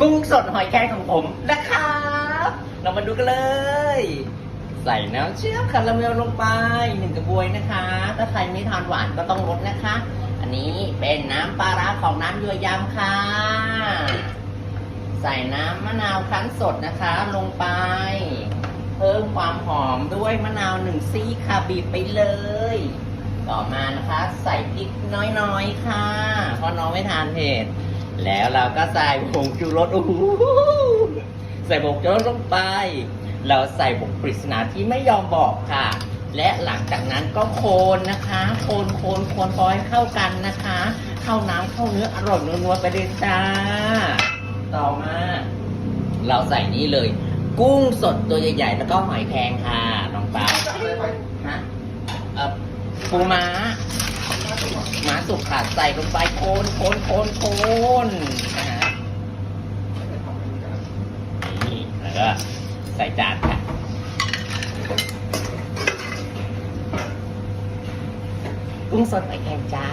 กุ้งสดหอยแครงของผมนะครับ เรามาดูกันเลย ใส่น้ำเชื่อมคาราเมลลงไปหนึ่งกระบวยนะคะ ถ้าใครไม่ทานหวานก็ต้องลดนะคะ อันนี้เป็นน้ำปลาร้าของน้ำยัวยำค่ะ ใส่น้ำมะนาวคั้นสดนะคะ ลงไป เพิ่มความหอมด้วยมะนาวหนึ่งซี่ค่ะบีบไปเลยต่อมานะคะ ใส่พริกน้อยๆ ค่ะ เพราะน้องไม่ทานเผ็ด แล้วเราก็ใส่ผงชูรสโอ้โหใส่ผงชูรสลงไป เราใส่ผงปริศนาที่ไม่ยอมบอกค่ะ และหลังจากนั้นก็โคนนะคะ โคนโคนโคนพอให้เข้ากันนะคะ เข้าน้ำเข้าเนื้ออร่อยนัวๆไปเลยจ้า ต่อมา เราใส่นี่เลย กุ้งสดตัวใหญ่ๆแล้วก็หอยแครงค่ะน้องปลาฮะเอ่อปูม้าม้าสุกค่ะใส่ลงไปโคนโคนโคนโคนนะฮะนี่แล้ว ก็ใส่จานค่ะกุ้งสดหอยแครงจ้า